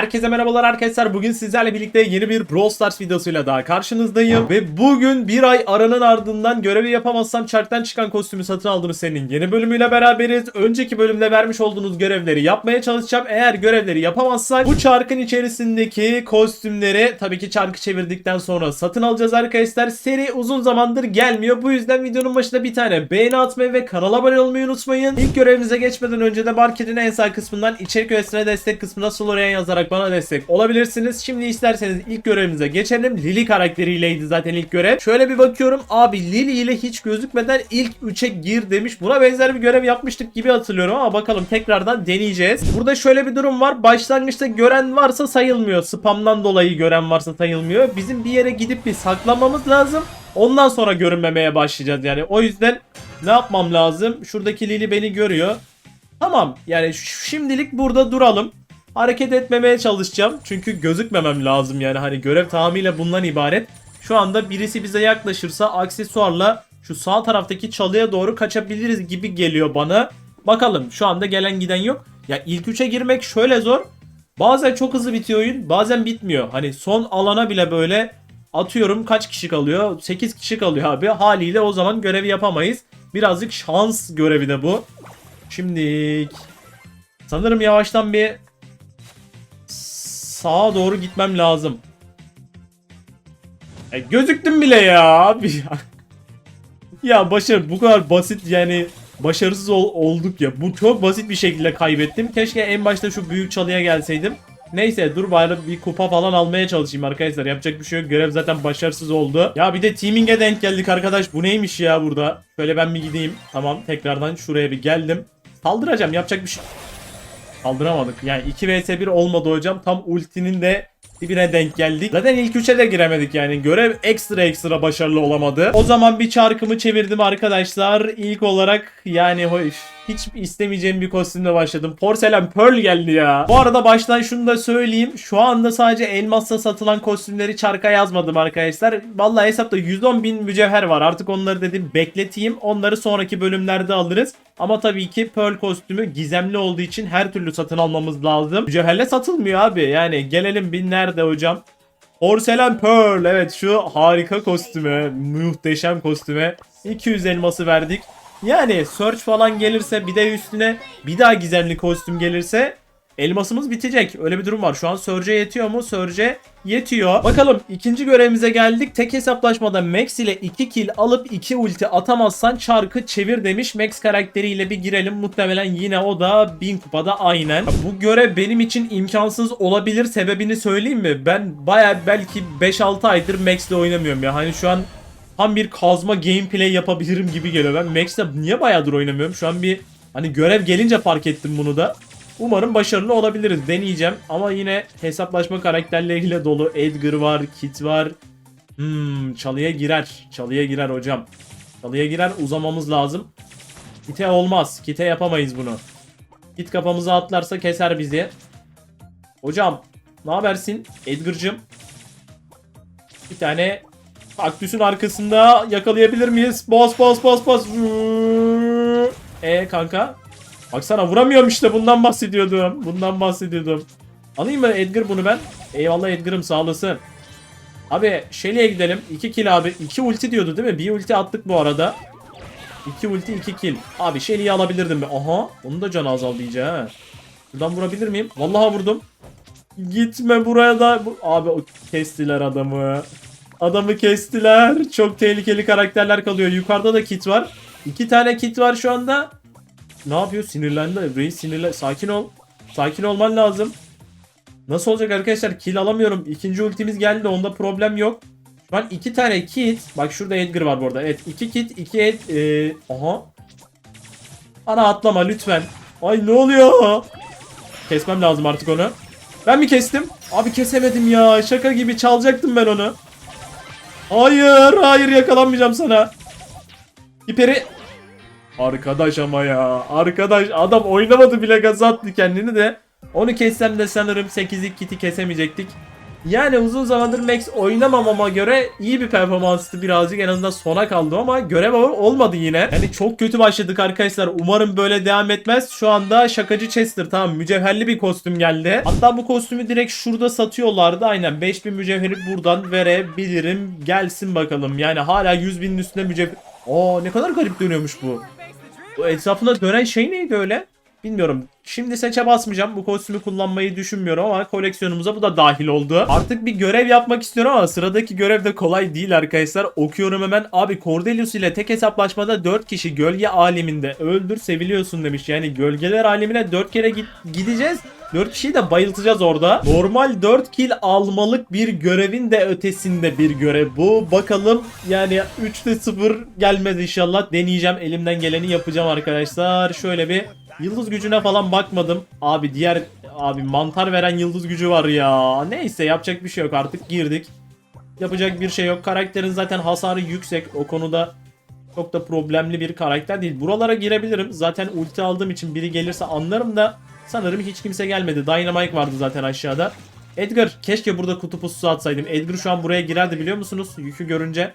Herkese merhabalar arkadaşlar. Bugün sizlerle birlikte yeni bir Brawl Stars videosuyla daha karşınızdayım. Ve bugün bir ay aranın ardından görevi yapamazsam çarktan çıkan kostümü satın aldığım senin yeni bölümüyle beraberiz. Önceki bölümde vermiş olduğunuz görevleri yapmaya çalışacağım. Eğer görevleri yapamazsak bu çarkın içerisindeki kostümleri tabii ki çarkı çevirdikten sonra satın alacağız arkadaşlar. Seri uzun zamandır gelmiyor. Bu yüzden videonun başında bir tane beğeni atmayı ve kanala abone olmayı unutmayın. İlk görevimize geçmeden önce de marketin en sağ kısmından içerik öğesine destek kısmına Solorian yazarak bana destek olabilirsiniz. Şimdi isterseniz ilk görevimize geçelim. Lily karakteriyleydi zaten ilk görev. Şöyle bir bakıyorum. Abi Lily ile hiç gözükmeden ilk 3'e gir demiş. Buna benzer bir görev yapmıştık gibi hatırlıyorum ama bakalım tekrardan deneyeceğiz. Burada şöyle bir durum var. Başlangıçta gören varsa sayılmıyor. Spamdan dolayı gören varsa sayılmıyor. Bizim bir yere gidip bir saklanmamız lazım. Ondan sonra görünmemeye başlayacağız yani. O yüzden ne yapmam lazım? Şuradaki Lily beni görüyor. Tamam yani şimdilik burada duralım. Hareket etmemeye çalışacağım. Çünkü gözükmemem lazım yani hani görev tamamıyla bundan ibaret. Şu anda birisi bize yaklaşırsa aksesuarla şu sağ taraftaki çalıya doğru kaçabiliriz gibi geliyor bana. Bakalım şu anda gelen giden yok. Ya ilk üçe girmek şöyle zor. Bazen çok hızlı bitiyor oyun bazen bitmiyor. Hani son alana bile böyle atıyorum kaç kişi kalıyor? 8 kişi kalıyor abi. Haliyle o zaman görevi yapamayız. Birazcık şans görevi de bu. Şimdi sanırım yavaştan bir sağa doğru gitmem lazım. E, gözüktüm bile ya abi ya. başarı bu kadar basit yani başarısız ol- olduk ya. Bu çok basit bir şekilde kaybettim. Keşke en başta şu büyük çalıya gelseydim. Neyse dur bari bir kupa falan almaya çalışayım arkadaşlar. Yapacak bir şey yok. Görev zaten başarısız oldu. Ya bir de teaming'e denk geldik arkadaş. Bu neymiş ya burada? Şöyle ben bir gideyim. Tamam tekrardan şuraya bir geldim. Saldıracağım yapacak bir şey. Kaldıramadık. Yani 2 vs 1 olmadı hocam. Tam ultinin de dibine denk geldik. Zaten ilk 3'e de giremedik yani. Görev ekstra ekstra başarılı olamadı. O zaman bir çarkımı çevirdim arkadaşlar. İlk olarak yani hoş. Hiç istemeyeceğim bir kostümle başladım. Porselen Pearl geldi ya. Bu arada baştan şunu da söyleyeyim. Şu anda sadece elmasla satılan kostümleri çarka yazmadım arkadaşlar. Vallahi hesapta 110 bin mücevher var. Artık onları dedim bekleteyim. Onları sonraki bölümlerde alırız. Ama tabii ki Pearl kostümü gizemli olduğu için her türlü satın almamız lazım. Mücevherle satılmıyor abi. Yani gelelim bin nerede hocam? Porselen Pearl evet şu harika kostüme muhteşem kostüme 200 elması verdik. Yani search falan gelirse bir de üstüne bir daha gizemli kostüm gelirse elmasımız bitecek. Öyle bir durum var. Şu an Surge'e yetiyor mu? Surge'e yetiyor. Bakalım ikinci görevimize geldik. Tek hesaplaşmada Max ile 2 kill alıp 2 ulti atamazsan çarkı çevir demiş. Max karakteriyle bir girelim. Muhtemelen yine o da 1000 kupada aynen. Bu görev benim için imkansız olabilir. Sebebini söyleyeyim mi? Ben baya belki 5-6 aydır Max ile oynamıyorum ya. Hani şu an tam bir kazma gameplay yapabilirim gibi geliyor. Ben Max'le niye bayağıdır oynamıyorum? Şu an bir hani görev gelince fark ettim bunu da. Umarım başarılı olabiliriz. Deneyeceğim. Ama yine hesaplaşma karakterleriyle dolu. Edgar var, Kit var. Hmm, çalıya girer. Çalıya girer hocam. Çalıya girer uzamamız lazım. Kite olmaz. Kite yapamayız bunu. Kit kafamıza atlarsa keser bizi. Hocam ne habersin Edgar'cım? Bir tane kaktüsün arkasında yakalayabilir miyiz? Bas bas bas bas. E kanka. Baksana vuramıyorum işte bundan bahsediyordum. Bundan bahsediyordum. Alayım mı Edgar bunu ben? Eyvallah Edgar'ım sağ olasın. Abi Shelly'e gidelim. 2 kill abi. 2 ulti diyordu değil mi? Bir ulti attık bu arada. 2 ulti 2 kill. Abi Shelly'yi alabilirdim mi? Aha. Onun da canı azaldı iyice ha. Buradan vurabilir miyim? Vallahi vurdum. Gitme buraya da. Abi kestiler adamı. Adamı kestiler. Çok tehlikeli karakterler kalıyor. Yukarıda da kit var. İki tane kit var şu anda. Ne yapıyor? Sinirlendi. Reis sinirlen. Sakin ol. Sakin olman lazım. Nasıl olacak arkadaşlar? Kill alamıyorum. İkinci ultimiz geldi. Onda problem yok. Şu an iki tane kit. Bak şurada Edgar var bu arada. Evet iki kit. iki ed... Ee, aha. Ana atlama lütfen. Ay ne oluyor? Kesmem lazım artık onu. Ben mi kestim? Abi kesemedim ya. Şaka gibi çalacaktım ben onu. Hayır, hayır yakalanmayacağım sana. Hiperi Arkadaş ama ya. Arkadaş adam oynamadı bile gaza attı kendini de. Onu kessem de sanırım 8'lik kiti kesemeyecektik. Yani uzun zamandır Max oynamamama göre iyi bir performanstı birazcık en azından sona kaldı ama görev olmadı yine. Yani çok kötü başladık arkadaşlar. Umarım böyle devam etmez. Şu anda şakacı Chester tamam mücevherli bir kostüm geldi. Hatta bu kostümü direkt şurada satıyorlardı. Aynen 5000 mücevheri buradan verebilirim. Gelsin bakalım. Yani hala 100 binin üstünde mücevher... Aa ne kadar garip dönüyormuş bu. Bu etrafında dönen şey neydi öyle? Bilmiyorum. Şimdi seçe basmayacağım. Bu kostümü kullanmayı düşünmüyorum ama koleksiyonumuza bu da dahil oldu. Artık bir görev yapmak istiyorum ama sıradaki görev de kolay değil arkadaşlar. Okuyorum hemen. Abi Cordelius ile tek hesaplaşmada 4 kişi gölge aleminde öldür seviliyorsun demiş. Yani gölgeler alemine 4 kere git gideceğiz. 4 kişiyi de bayıltacağız orada. Normal 4 kill almalık bir görevin de ötesinde bir görev bu. Bakalım yani 3'te 0 gelmez inşallah. Deneyeceğim. Elimden geleni yapacağım arkadaşlar. Şöyle bir Yıldız gücüne falan bakmadım. Abi diğer abi mantar veren yıldız gücü var ya. Neyse yapacak bir şey yok artık girdik. Yapacak bir şey yok. Karakterin zaten hasarı yüksek. O konuda çok da problemli bir karakter değil. Buralara girebilirim. Zaten ulti aldığım için biri gelirse anlarım da sanırım hiç kimse gelmedi. Dynamite vardı zaten aşağıda. Edgar keşke burada kutu pususu atsaydım. Edgar şu an buraya girerdi biliyor musunuz? Yükü görünce.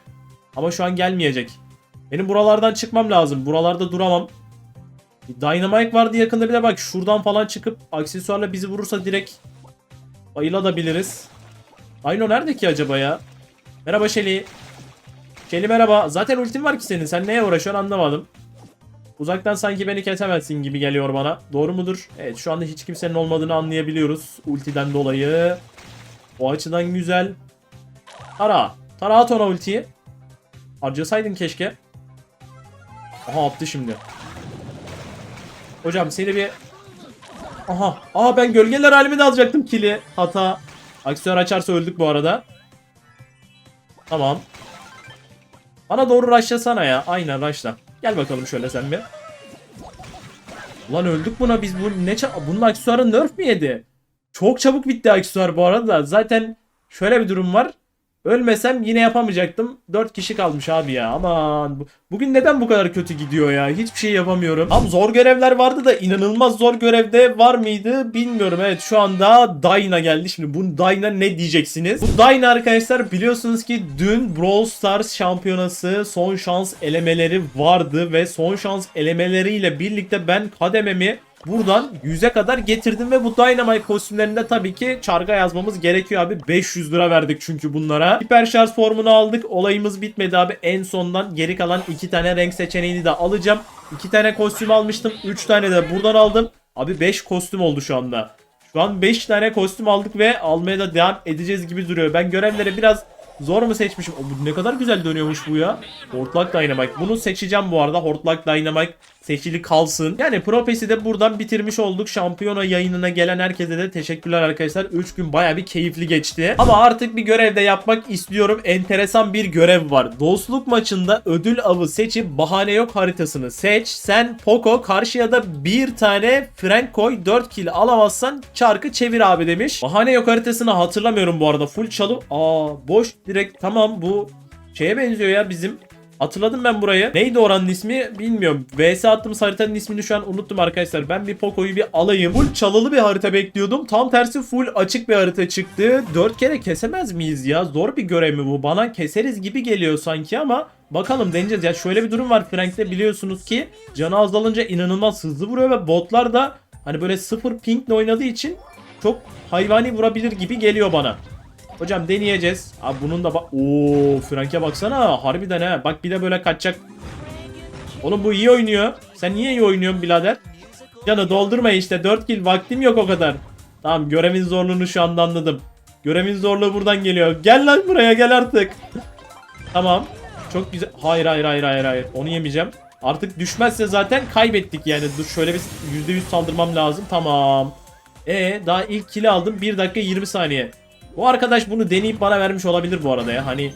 Ama şu an gelmeyecek. Benim buralardan çıkmam lazım. Buralarda duramam. Dynamite vardı yakında bir de bak şuradan falan çıkıp aksesuarla bizi vurursa direkt bayılabiliriz. Dino nerede ki acaba ya? Merhaba Shelly. Shelly merhaba. Zaten ultim var ki senin. Sen neye uğraşıyorsun anlamadım. Uzaktan sanki beni kesemezsin gibi geliyor bana. Doğru mudur? Evet şu anda hiç kimsenin olmadığını anlayabiliyoruz. Ultiden dolayı. O açıdan güzel. Tara. Tara at ona ultiyi. Harcasaydın keşke. Aha attı şimdi. Hocam seni bir... Aha. Aa ben gölgeler halimi de alacaktım kili. Hata. Aksiyon açarsa öldük bu arada. Tamam. Bana doğru rushlasana ya. Aynen rushla. Gel bakalım şöyle sen bir. Ulan öldük buna biz bu ne bunun aksesuarı nerf mi yedi? Çok çabuk bitti aksesuar bu arada. Zaten şöyle bir durum var. Ölmesem yine yapamayacaktım. 4 kişi kalmış abi ya. Aman. bu- Bugün neden bu kadar kötü gidiyor ya? Hiçbir şey yapamıyorum. Tam zor görevler vardı da inanılmaz zor görevde var mıydı bilmiyorum. Evet şu anda Dyna geldi. Şimdi bu Dyna ne diyeceksiniz? Bu Dyna arkadaşlar biliyorsunuz ki dün Brawl Stars şampiyonası son şans elemeleri vardı ve son şans elemeleriyle birlikte ben kadememi Buradan 100'e kadar getirdim ve bu Dynamite kostümlerinde tabii ki çarga yazmamız gerekiyor abi. 500 lira verdik çünkü bunlara. Hiper şarj formunu aldık. Olayımız bitmedi abi. En sondan geri kalan 2 tane renk seçeneğini de alacağım. 2 tane kostüm almıştım. 3 tane de buradan aldım. Abi 5 kostüm oldu şu anda. Şu an 5 tane kostüm aldık ve almaya da devam edeceğiz gibi duruyor. Ben görevlere biraz zor mu seçmişim? O, ne kadar güzel dönüyormuş bu ya. Hortlak Dynamite. Bunu seçeceğim bu arada. Hortlak Dynamite seçili kalsın. Yani Propes'i de buradan bitirmiş olduk. Şampiyona yayınına gelen herkese de teşekkürler arkadaşlar. 3 gün baya bir keyifli geçti. Ama artık bir görev de yapmak istiyorum. Enteresan bir görev var. Dostluk maçında ödül avı seçip bahane yok haritasını seç. Sen Poco karşıya da bir tane Frank koy 4 kill alamazsan çarkı çevir abi demiş. Bahane yok haritasını hatırlamıyorum bu arada. Full çalı. Aa boş direkt tamam bu şeye benziyor ya bizim Hatırladım ben burayı. Neydi oranın ismi bilmiyorum. VS attığımız haritanın ismini şu an unuttum arkadaşlar. Ben bir Poco'yu bir alayım. Full çalılı bir harita bekliyordum. Tam tersi full açık bir harita çıktı. 4 kere kesemez miyiz ya? Zor bir görev mi bu? Bana keseriz gibi geliyor sanki ama Bakalım deneyeceğiz. Ya şöyle bir durum var Frank'te biliyorsunuz ki canı azalınca inanılmaz hızlı vuruyor ve botlar da hani böyle sıfır pingle oynadığı için çok hayvani vurabilir gibi geliyor bana. Hocam deneyeceğiz. Abi bunun da bak. Oo, Frank'e baksana. Harbiden ha. Bak bir de böyle kaçacak. Oğlum bu iyi oynuyor. Sen niye iyi oynuyorsun birader? Canı doldurma işte. 4 kill vaktim yok o kadar. Tamam görevin zorluğunu şu anda anladım. Görevin zorluğu buradan geliyor. Gel lan buraya gel artık. tamam. Çok güzel. Hayır hayır hayır hayır hayır. Onu yemeyeceğim. Artık düşmezse zaten kaybettik yani. Dur şöyle bir %100 saldırmam lazım. Tamam. E daha ilk kill'i aldım. 1 dakika 20 saniye. Bu arkadaş bunu deneyip bana vermiş olabilir bu arada ya. Hani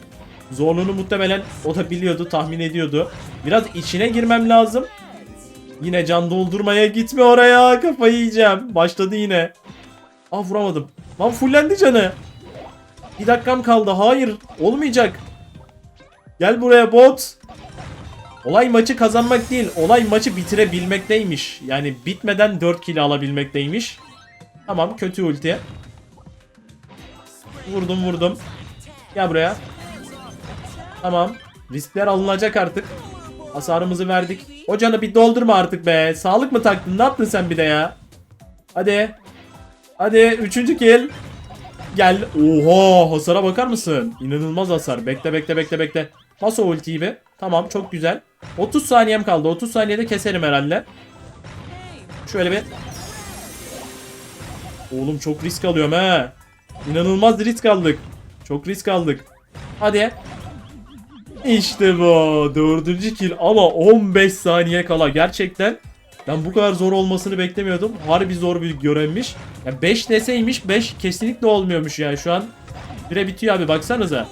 zorluğunu muhtemelen o da biliyordu, tahmin ediyordu. Biraz içine girmem lazım. Yine can doldurmaya gitme oraya. Kafayı yiyeceğim. Başladı yine. Ah vuramadım. Lan fullendi canı. Bir dakikam kaldı. Hayır. Olmayacak. Gel buraya bot. Olay maçı kazanmak değil. Olay maçı bitirebilmekteymiş. Yani bitmeden 4 kill alabilmekteymiş. Tamam kötü ulti. Vurdum vurdum. Gel buraya. Tamam. Riskler alınacak artık. Hasarımızı verdik. O canı bir doldurma artık be. Sağlık mı taktın? Ne yaptın sen bir de ya? Hadi. Hadi. Üçüncü kill. Gel. Oha hasara bakar mısın? İnanılmaz hasar. Bekle bekle bekle bekle. Bas o ultiyi. Tamam çok güzel. 30 saniyem kaldı. 30 saniyede keserim herhalde. Şöyle bir. Oğlum çok risk alıyorum he. İnanılmaz risk aldık. Çok risk aldık. Hadi. İşte bu. Dördüncü kill ama 15 saniye kala. Gerçekten ben bu kadar zor olmasını beklemiyordum. Harbi zor bir görevmiş. Ya 5 deseymiş 5 kesinlikle olmuyormuş yani şu an. Bire bitiyor abi baksanıza.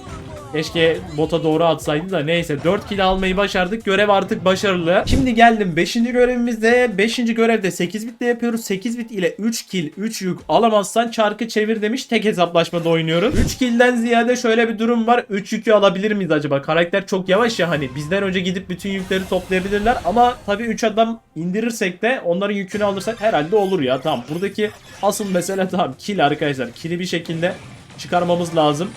Keşke bota doğru atsaydı da neyse 4 kill almayı başardık. Görev artık başarılı. Şimdi geldim 5. görevimizde. 5. görevde 8 bitle yapıyoruz. 8 bit ile 3 kill 3 yük alamazsan çarkı çevir demiş. Tek hesaplaşmada oynuyoruz. 3 kill'den ziyade şöyle bir durum var. 3 yükü alabilir miyiz acaba? Karakter çok yavaş ya hani bizden önce gidip bütün yükleri toplayabilirler ama tabii 3 adam indirirsek de onların yükünü alırsak herhalde olur ya. Tamam buradaki asıl mesele tamam kill arkadaşlar. Kill'i bir şekilde çıkarmamız lazım.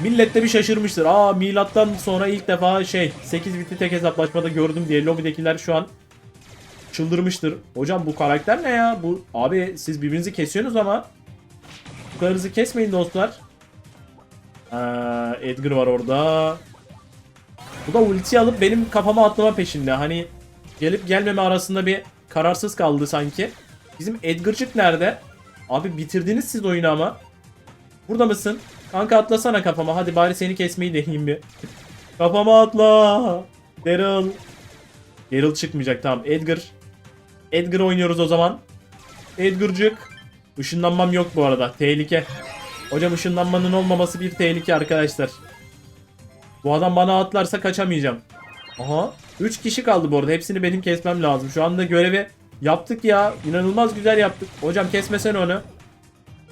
Millet de bir şaşırmıştır. Aa milattan sonra ilk defa şey 8 biti tek hesaplaşmada gördüm diye lobidekiler şu an çıldırmıştır. Hocam bu karakter ne ya? Bu abi siz birbirinizi kesiyorsunuz ama bu kadar hızlı kesmeyin dostlar. Ee, Edgar var orada. Bu da ulti alıp benim kafama atlama peşinde. Hani gelip gelmeme arasında bir kararsız kaldı sanki. Bizim Edgar'cık nerede? Abi bitirdiniz siz oyunu ama. Burada mısın? Kanka atlasana kafama. Hadi bari seni kesmeyi deneyeyim bir. kafama atla. Daryl. Daryl çıkmayacak tamam. Edgar. Edgar oynuyoruz o zaman. Edgar'cık. Işınlanmam yok bu arada. Tehlike. Hocam ışınlanmanın olmaması bir tehlike arkadaşlar. Bu adam bana atlarsa kaçamayacağım. Aha. 3 kişi kaldı bu arada. Hepsini benim kesmem lazım. Şu anda görevi yaptık ya. İnanılmaz güzel yaptık. Hocam kesmesene onu.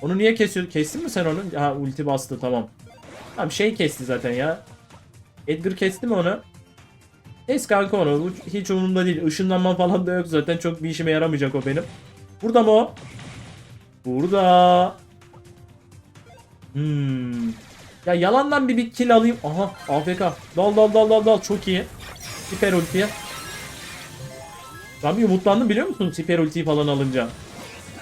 Onu niye kesiyor? Kestin mi sen onu? Ha ulti bastı tamam. Tamam şey kesti zaten ya. Edgar kesti mi onu? Kes kanka onu. Hiç umurumda değil. Işınlanma falan da yok zaten. Çok bir işime yaramayacak o benim. Burada mı o? Burada. Hmm. Ya yalandan bir, bir kill alayım. Aha AFK. Dal dal dal dal dal. Çok iyi. Hiper ultiye. Ben bir umutlandım biliyor musun? Hiper ultiyi falan alınca.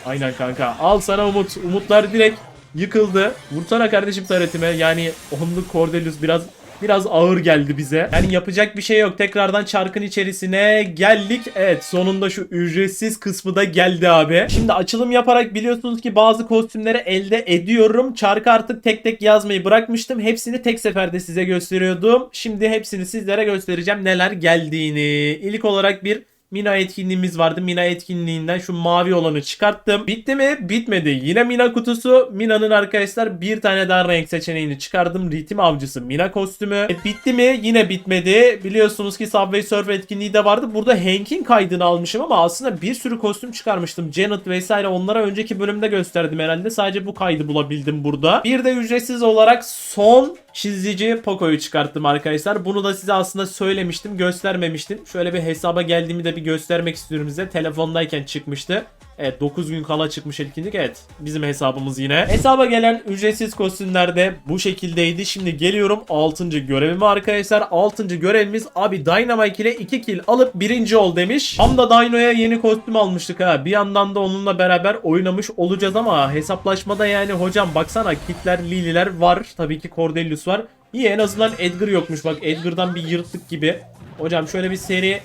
Aynen kanka. Al sana umut. Umutlar direkt yıkıldı. Vursana kardeşim taretime. Yani onluk Cordelius biraz biraz ağır geldi bize. Yani yapacak bir şey yok. Tekrardan çarkın içerisine geldik. Evet sonunda şu ücretsiz kısmı da geldi abi. Şimdi açılım yaparak biliyorsunuz ki bazı kostümleri elde ediyorum. Çarkı artık tek tek yazmayı bırakmıştım. Hepsini tek seferde size gösteriyordum. Şimdi hepsini sizlere göstereceğim neler geldiğini. İlk olarak bir Mina etkinliğimiz vardı. Mina etkinliğinden şu mavi olanı çıkarttım. Bitti mi? Bitmedi. Yine Mina kutusu. Mina'nın arkadaşlar bir tane daha renk seçeneğini çıkardım. Ritim avcısı Mina kostümü. E, bitti mi? Yine bitmedi. Biliyorsunuz ki Subway Surf etkinliği de vardı. Burada Hank'in kaydını almışım ama aslında bir sürü kostüm çıkarmıştım. Janet vesaire onlara önceki bölümde gösterdim herhalde. Sadece bu kaydı bulabildim burada. Bir de ücretsiz olarak son çizici Poco'yu çıkarttım arkadaşlar. Bunu da size aslında söylemiştim, göstermemiştim. Şöyle bir hesaba geldiğimi de bir göstermek istiyorum size. Telefondayken çıkmıştı. Evet 9 gün kala çıkmış etkinlik. Evet bizim hesabımız yine. Hesaba gelen ücretsiz kostümler de bu şekildeydi. Şimdi geliyorum 6. görevime arkadaşlar. 6. görevimiz abi Dynamite ile 2 kill alıp birinci ol demiş. Tam da Dino'ya yeni kostüm almıştık ha. Bir yandan da onunla beraber oynamış olacağız ama hesaplaşmada yani hocam baksana kitler lililer var. Tabii ki Cordelius var. İyi en azından Edgar yokmuş bak Edgar'dan bir yırttık gibi. Hocam şöyle bir seri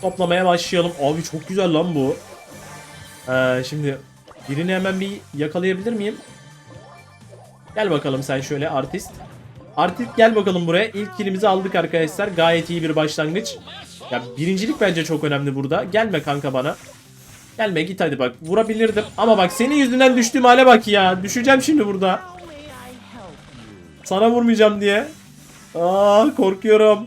toplamaya başlayalım. Abi çok güzel lan bu. Ee, şimdi birini hemen bir yakalayabilir miyim? Gel bakalım sen şöyle artist. Artist gel bakalım buraya. İlk kilimizi aldık arkadaşlar. Gayet iyi bir başlangıç. Ya birincilik bence çok önemli burada. Gelme kanka bana. Gelme git hadi bak. Vurabilirdim. Ama bak senin yüzünden düştüğüm hale bak ya. Düşeceğim şimdi burada. Sana vurmayacağım diye. Aa korkuyorum.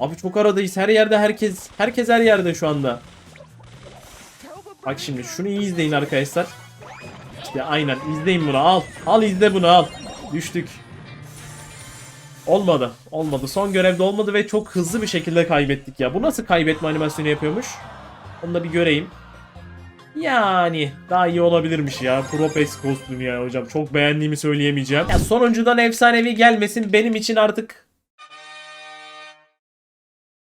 Abi çok aradayız. Her yerde herkes herkes her yerde şu anda. Bak şimdi şunu iyi izleyin arkadaşlar. İşte aynen izleyin bunu al. Al izle bunu al. Düştük. Olmadı. Olmadı. Son görevde olmadı ve çok hızlı bir şekilde kaybettik ya. Bu nasıl kaybetme animasyonu yapıyormuş? Onu da bir göreyim. Yani daha iyi olabilirmiş ya. Propes kostümü ya hocam. Çok beğendiğimi söyleyemeyeceğim. Ya sonuncudan efsanevi gelmesin benim için artık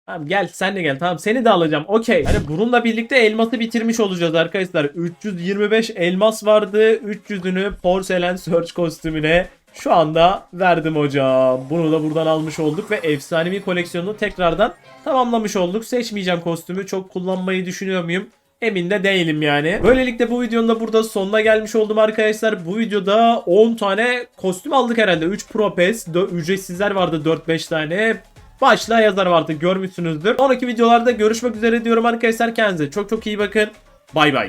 Tamam gel sen de gel. Tamam seni de alacağım. Okey. Hani bununla birlikte elması bitirmiş olacağız arkadaşlar. 325 elmas vardı. 300'ünü porselen search kostümüne şu anda verdim hocam. Bunu da buradan almış olduk ve efsanevi koleksiyonunu tekrardan tamamlamış olduk. Seçmeyeceğim kostümü. Çok kullanmayı düşünüyor muyum? Emin de değilim yani. Böylelikle bu videonun da burada sonuna gelmiş oldum arkadaşlar. Bu videoda 10 tane kostüm aldık herhalde. 3 Propes, dö- ücretsizler vardı 4-5 tane. Başlığa yazar vardı görmüşsünüzdür. Sonraki videolarda görüşmek üzere diyorum arkadaşlar. Kendinize çok çok iyi bakın. Bay bay.